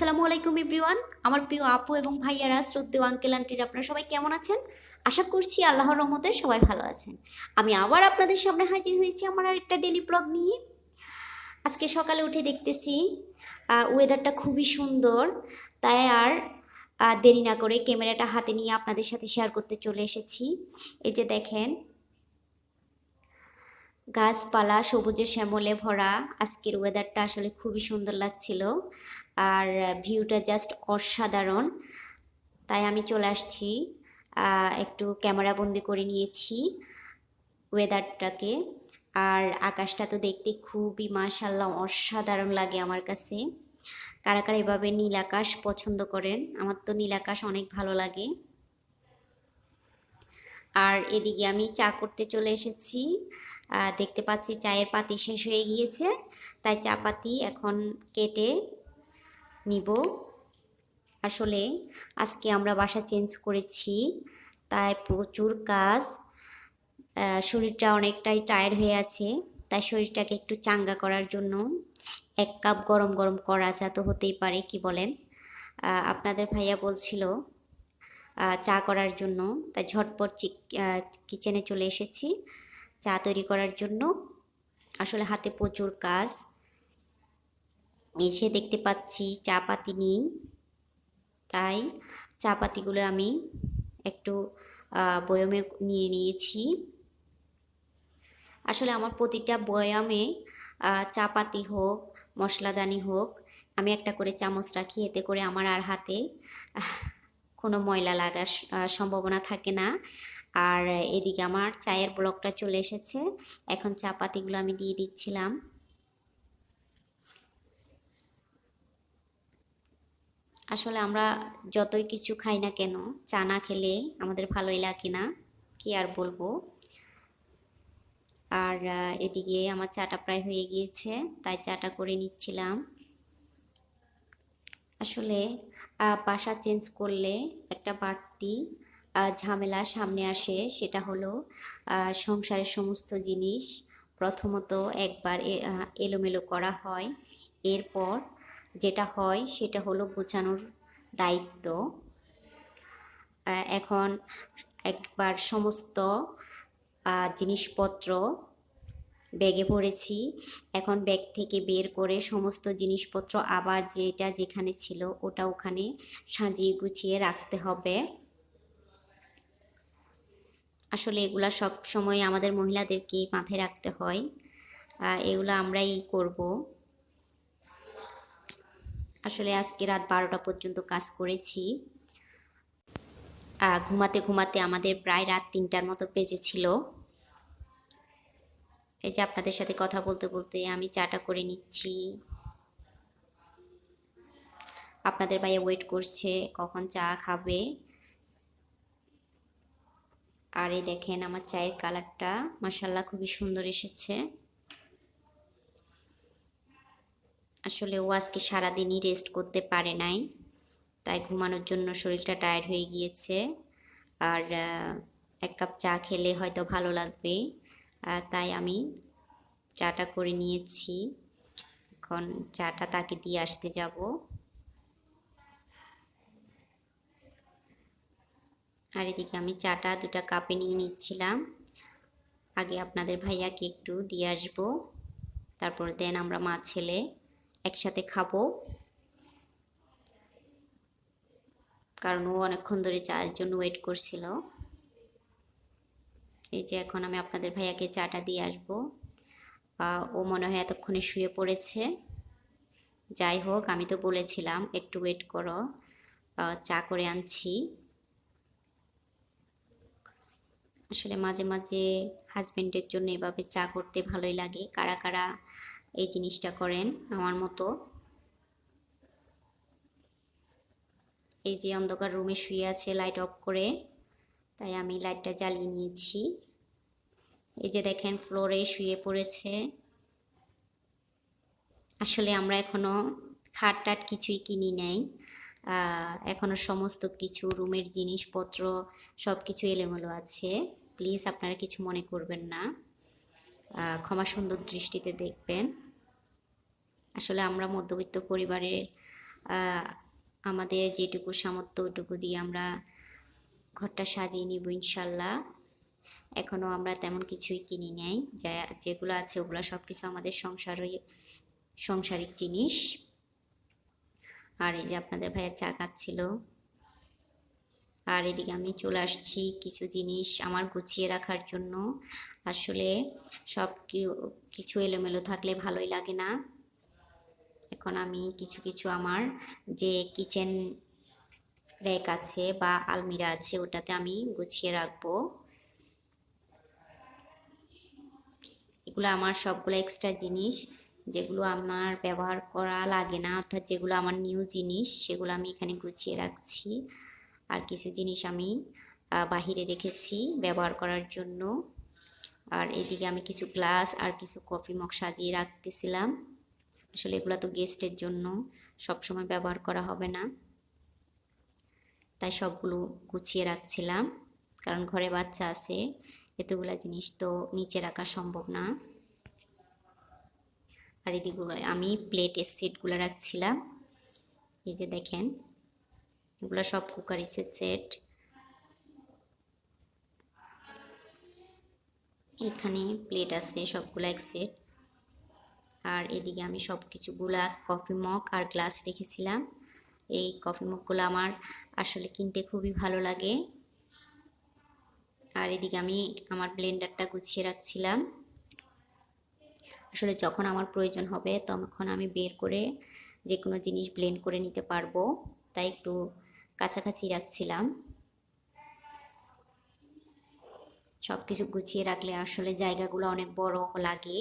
আসসালামু আলাইকুম এভরিওয়ান। আমার প্রিয় আপু এবং ভাইয়ারা, শ্রদ্ধেয় আঙ্কেল, আন্টির, আপনারা সবাই কেমন আছেন? আশা করছি আল্লাহর রহমতে সবাই ভালো আছেন। আমি আবার আপনাদের সামনে হাজির হয়েছি আমার আরেকটা ডেলি ব্লগ নিয়ে। আজকে সকালে উঠে দেখতেছি ওয়েদারটা খুবই সুন্দর। তাই আর দেরি না করে ক্যামেরাটা হাতে নিয়ে আপনাদের সাথে শেয়ার করতে চলে এসেছি। এই যে দেখেন, গাছপালা সবুজে শ্যামলে ভরা। আজকের ওয়েদারটা আসলে খুবই সুন্দর লাগছিল। আর ভিউটা জাস্ট অসাধারণ। তাই আমি চলে আসছি। একটু ক্যামেরা বন্দি করে নিয়েছি ওয়েদারটাকে আর আকাশটা তো দেখতে খুবই মাশাল্লাহ অসাধারণ লাগে আমার কাছে। কারা কারা এভাবে নীল আকাশ পছন্দ করেন, আমার তো নীল আকাশ অনেক ভালো লাগে। আর এদিকে আমি চা করতে চলে এসেছি। দেখতে পাচ্ছি চায়ের পাতি শেষ হয়ে গিয়েছে। তাই চা পাতি এখন কেটে নিব। আসলে আজকে আমরা বাসা চেঞ্জ করেছি, তাই প্রচুর কাজ। শরীরটা অনেকটাই টায়ার্ড হয়ে আছে, তাই শরীরটাকে একটু চাঙ্গা করার জন্য এক কাপ গরম গরম করা চা তো হতেই পারে, কি বলেন? আপনাদের ভাইয়া বলছিল চা করার জন্য, তাই ঝটপট কিচেনে চলে এসেছি। চা তৈরি করার জন্য। আসলে হাতে প্রচুর কাজ। এসে দেখতে পাচ্ছি চা পাতি নেই। তাই চা পাতিগুলো আমি একটু বয়মে নিয়ে নিয়েছি। আসলে আমার প্রতিটা বয়ামে চা পাতি হোক, মশলাদানি হোক, আমি একটা করে চামচ রাখি, এতে করে আমার আর হাতে, কোনো ময়লা লাগার সম্ভাবনা থাকে না। আর এদিকে আমার চায়ের ব্লকটা চলে এসেছে। এখন চা পাতিগুলো আমি দিয়ে দিচ্ছিলাম। আসলে আমরা যতই কিছু খাই না কেন, চা না খেলে আমাদের ভালোই লাগে না, কি আর বলব? আর এদিকে আমার চাটা প্রায় হয়ে গিয়েছে, তাই চাটা করে নিচ্ছিলাম। আসলে বাসা চেঞ্জ করলে একটা বাড়তি ঝামেলা সামনে আসে, সেটা হলো সংসারের সমস্ত জিনিস প্রথমত একবার এলোমেলো করা হয়। এরপর যেটা হয় সেটা হলো গোছানোর দায়িত্ব। এখন একবার সমস্ত জিনিসপত্র ব্যাগে পড়েছি এখন ব্যাগ থেকে বের করে সমস্ত জিনিসপত্র আবার যেটা যেখানে ছিল ওটা ওখানে সাজিয়ে গুছিয়ে রাখতে হবে। আসলে এগুলা সব সময় আমাদের মহিলাদেরকে মাথায় রাখতে হয়। এগুলো আমরাই করব। আসলে আজকে রাত বারোটা পর্যন্ত কাজ করেছি। ঘুমাতে ঘুমাতে আমাদের প্রায় রাত তিনটার মতো বেজেছিল এই যে আপনাদের সাথে কথা বলতে বলতে আমি চাটা করে নিচ্ছি। আপনাদের ভাইয়া ওয়েট করছে, কখন চা খাবে? আর এই দেখেন আমার চায়ের কালারটা মাসাল্লাহ খুবই সুন্দর এসেছে। আসলে ও আজকে সারাদিনই রেস্ট করতে পারে নাই, তাই ঘুমানোর জন্য শরীরটা টায়ার্ড হয়ে গিয়েছে। আর এক কাপ চা খেলে হয়তো ভালো লাগবে তাই আমি চাটা করে নিয়েছি। এখন চাটা তাকে দিয়ে আসতে যাব। আর এদিকে আমি চাটা দুটা কাপে নিয়ে নিচ্ছিলাম। আগে আপনাদের ভাইয়াকে একটু দিয়ে আসব, তারপর দেন আমরা মা ছেলে একসাথে খাব। কারণ ও অনেকক্ষণ ধরে চায়ের জন্য ওয়েট করছিল। এই যে এখন আমি আপনাদের ভাইয়াকে চাটা দিয়ে আসব। ও মনে হয় এতক্ষণে শুয়ে পড়েছে। যাই হোক, আমি তো বলেছিলাম, একটু ওয়েট করো। চা করে আনছি। আসলে মাঝে মাঝে হাজবেন্ডের জন্য এভাবে চা করতে ভালোই লাগে। কারা কারা এই জিনিসটা করেন আমার মতো। এই যে অন্ধকার রুমে শুয়ে আছে লাইট অফ করে তাই আমি লাইটটা জ্বালিয়ে নিয়েছি। এই যে দেখেন ফ্লোরে শুয়ে পড়েছে। আসলে আমরা এখনও খাট টাট কিছুই কিনি নাই। আহ, এখনও সমস্ত কিছু রুমের জিনিসপত্র সব কিছু এলোমেলো আছে। প্লিজ আপনারা কিছু মনে করবেন না। ক্ষমা সুন্দর দৃষ্টিতে দেখবেন। আসলে আমরা মধ্যবিত্ত পরিবারের আমাদের যেটুকু সামর্থ্য, ওটুকু দিয়ে আমরা ঘরটা সাজিয়ে নিব ইনশাল্লাহ। এখনও আমরা তেমন কিছুই কিনি নাই, যা, যেগুলো আছে ওগুলো সব কিছু আমাদের সংসারই সংসারিক জিনিস। আর এই যে আপনাদের ভাইয়ের চা খাচ্ছিল আর এদিকে আমি চলে আসছি কিছু জিনিস আমার গুছিয়ে রাখার জন্য। আসলে সব কিছু এলোমেলো থাকলে ভালোই লাগে না। এখন আমি কিছু কিছু আমার যে কিচেন র্যাক আছে বা আলমিরা আছে ওটাতে আমি গুছিয়ে রাখব। এগুলো আমার সবগুলো এক্সট্রা জিনিস যেগুলো আমার ব্যবহার করা লাগে না, অর্থাৎ যেগুলো আমার নিউ জিনিস সেগুলো আমি এখানে গুছিয়ে রাখছি। আর কিছু জিনিস আমি বাহিরে রেখেছি ব্যবহার করার জন্য। আর এদিকে আমি কিছু গ্লাস আর কিছু কফি মগ সাজিয়ে রাখতেছিলাম। আসলে এগুলো তো গেস্টের জন্য সবসময় ব্যবহার করা হবে না। তাই সবগুলো গুছিয়ে রাখছিলাম, কারণ ঘরে বাচ্চা আছে, এতগুলা জিনিস তো নিচে রাখা সম্ভব না। আর এদিকে আমি প্লেটের সেটগুলো রাখছিলাম। এই যে দেখেন এগুলো সব কুকারিসের সেট। এখানে প্লেট আছে, সবগুলো এক সেট। আর এদিকে আমি সব কিছুগুলা কফি মগ আর গ্লাস রেখেছিলাম। এই কফি মগগুলো আমার আসলে কিনতে খুবই ভালো লাগে। আর এদিকে আমি আমার ব্লেন্ডারটা গুছিয়ে রাখছিলাম। আসলে যখন আমার প্রয়োজন হবে তখন আমি বের করে যে কোনো জিনিস ব্লেন্ড করে নিতে পারব। তাই একটু কাছাকাছি রাখছিলাম। সব কিছু গুছিয়ে রাখলে আসলে জায়গাগুলো অনেক বড় লাগে।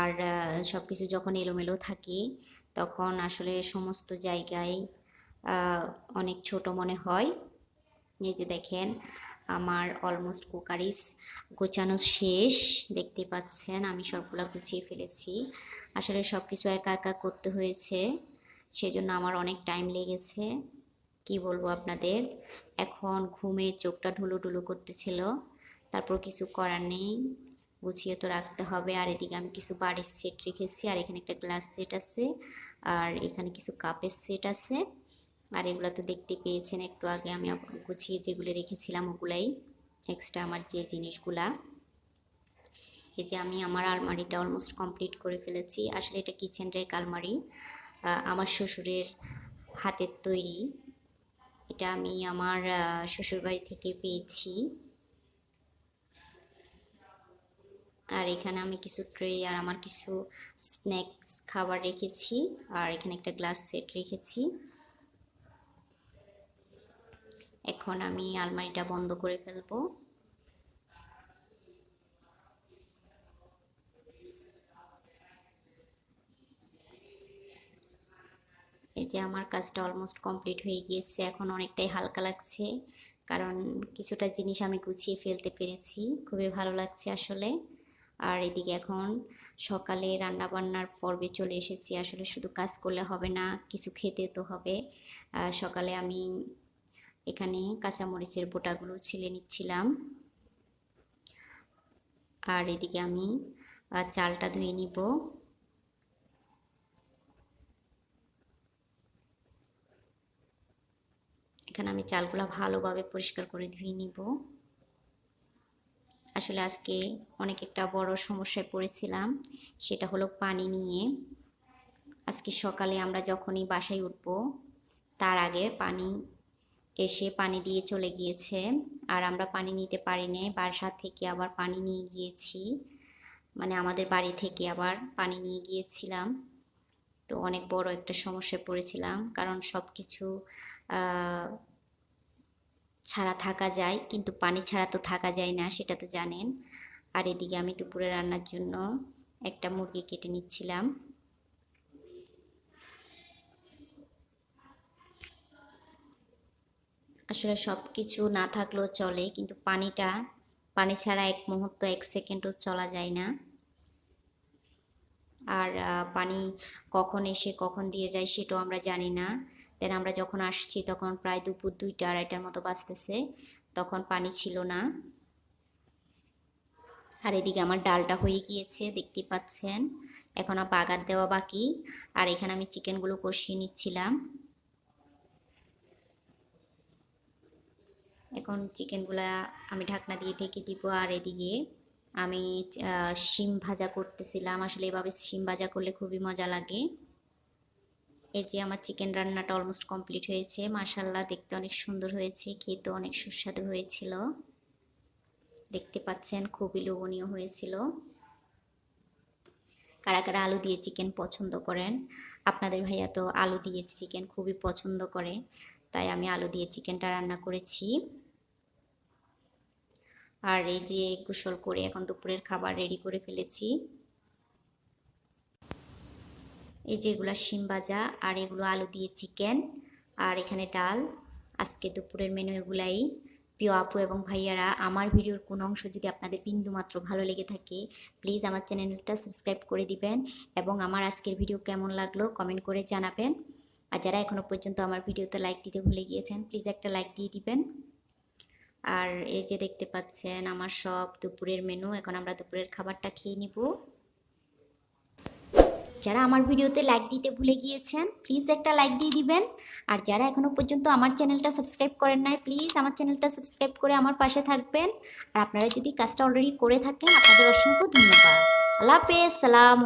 আর সব কিছু যখন এলোমেলো থাকে, তখন আসলে সমস্ত জায়গায় অনেক ছোট মনে হয়। এই যে দেখেন, আমার অলমোস্ট কুকারিস গোছানো শেষ। দেখতে পাচ্ছেন, আমি সবগুলা গুছিয়ে ফেলেছি। আসলে সব কিছু একা একা করতে হয়েছে, সেজন্য আমার অনেক টাইম লেগেছে। কি বলব আপনাদের? এখন ঘুমে চোখটা ঢুলু ঢুলু করতেছিল। তারপর কিছু করার নেই। গুছিয়ে তো রাখতে হবে। আর এদিকে আমি কিছু বাড়ির সেট রেখেছি। আর এখানে একটা গ্লাস সেট আছে। আর এখানে কিছু কাপের সেট আছে। আর এগুলো তো দেখতে পেয়েছেন। একটু আগে আমি গুছিয়ে যেগুলো রেখেছিলাম ওগুলাই। এক্সট্রা আমার যে জিনিসগুলা। এই যে আমি আমার আলমারিটা অলমোস্ট কমপ্লিট করে ফেলেছি। আসলে এটা কিচেন রেক আলমারি। আমার শ্বশুরের হাতের তৈরি। এটা আমি আমার শ্বশুরবাড়ি থেকে পেয়েছি। আর এখানে আমি কিছু ট্রে, আর আমার কিছু স্ন্যাক্স, খাবার রেখেছি। আর এখানে একটা গ্লাস সেট রেখেছি। এখন আমি আলমারিটা বন্ধ করে ফেলব এই যে আমার কাজটা অলমোস্ট কমপ্লিট হয়ে গিয়েছে, এখন অনেকটাই হালকা লাগছে। কারণ কিছুটা জিনিস আমি গুছিয়ে ফেলতে পেরেছি, খুবই ভালো লাগছে আসলে। আর এদিকে এখন সকালে রান্না বান্নার পর্বে চলে এসেছি, আসলে শুধু কাজ করলে হবে না, কিছু খেতে তো হবে। সকালে আমি এখানে কাঁচামরিচের বোটাগুলো ছিলে নিচ্ছিলাম। আর এদিকে আমি চালটা ধুয়ে নিব। এখানে আমি চালগুলো ভালোভাবে পরিষ্কার করে ধুয়ে নিব। আসলে আজকে অনেক একটা বড় সমস্যায় পড়েছিলাম, সেটা হলো পানি নিয়ে। আজকে সকালে আমরা যখনই বাসায় উঠব, তার আগে পানি এসে পানি দিয়ে চলে গিয়েছে, আর আমরা পানি নিতে পারি পারিনি বাসা থেকে আবার পানি নিয়ে গিয়েছি মানে আমাদের বাড়ি থেকে আবার পানি নিয়ে গিয়েছিলাম। তো অনেক বড় একটা সমস্যায় পড়েছিলাম, কারণ সব কিছু ছাড়া থাকা যায়, কিন্তু পানি ছাড়া তো থাকা যায় না, সেটা তো জানেন। আর এদিকে আমি দুপুরে রান্নার জন্য একটা মুরগি কেটে নিচ্ছিলাম। আসলে সব কিছু না থাকলেও চলে, কিন্তু পানিটা, পানি ছাড়া এক মুহূর্ত, এক সেকেন্ডও চলা যায় না। আর পানি কখন এসে কখন দিয়ে যায় সেটাও আমরা জানি না। দেন আমরা যখন আসছি, তখন প্রায় দুপুর দুইটা, আড়াইটার মতো বাজতেছে। তখন পানি ছিল না। আর এদিকে আমার ডালটা হয়ে গিয়েছে, দেখতে পাচ্ছেন। এখন আর বাগার দেওয়া বাকি। আর এখানে আমি চিকেনগুলো কষিয়ে নিচ্ছিলাম। এখন চিকেনগুলা আমি ঢাকনা দিয়ে ঢেকে দিব। আর এদিকে আমি শিম ভাজা করতেছিলাম। আসলে এভাবে শিম ভাজা করলে খুবই মজা লাগে। এই যে আমার চিকেন রান্নাটা অলমোস্ট কমপ্লিট হয়েছে। মাশাল্লাহ দেখতে অনেক সুন্দর হয়েছে, খেতে অনেক সুস্বাদু হয়েছিল। দেখতে পাচ্ছেন, খুবই লোভনীয় হয়েছিল। কারা কারা আলু দিয়ে চিকেন পছন্দ করেন? আপনাদের ভাইয়া তো আলু দিয়ে চিকেন খুবই পছন্দ করে, তাই আমি আলু দিয়ে চিকেনটা রান্না করেছি। আর এই যে গোসল করে এখন দুপুরের খাবার রেডি করে ফেলেছি। এই যে এগুলা শিম ভাজা আর এগুলো আলু দিয়ে চিকেন আর এখানে ডাল। আজকে দুপুরের মেনু এগুলাই। প্রিয় আপু এবং ভাইয়ারা, আমার ভিডিওর কোনো অংশ যদি আপনাদের বিন্দুমাত্র ভালো লেগে থাকে প্লিজ আমার চ্যানেলটা সাবস্ক্রাইব করে দিবেন এবং আমার আজকের ভিডিও কেমন লাগল কমেন্ট করে জানাবেন। আর যারা এখনও পর্যন্ত আমার ভিডিওতে লাইক দিতে ভুলে গিয়েছেন প্লিজ একটা লাইক দিয়ে দিবেন। আর এই যে দেখতে পাচ্ছেন, আমার সব দুপুরের মেনু এখন আমরা দুপুরের খাবারটা খেয়ে নিব। যারা আমার ভিডিওতে লাইক দিতে ভুলে গিয়েছেন প্লিজ একটা লাইক দিয়ে দিবেন। আর যারা এখনও পর্যন্ত আমার চ্যানেলটা সাবস্ক্রাইব করেন নাই প্লিজ আমার চ্যানেলটা সাবস্ক্রাইব করে আমার পাশে থাকবেন। আর আপনারা যদি কাজটা অলরেডি করে থাকেন, আপনাদের অসংখ্য ধন্যবাদ। আল্লাহ হাফেজ, সালাম।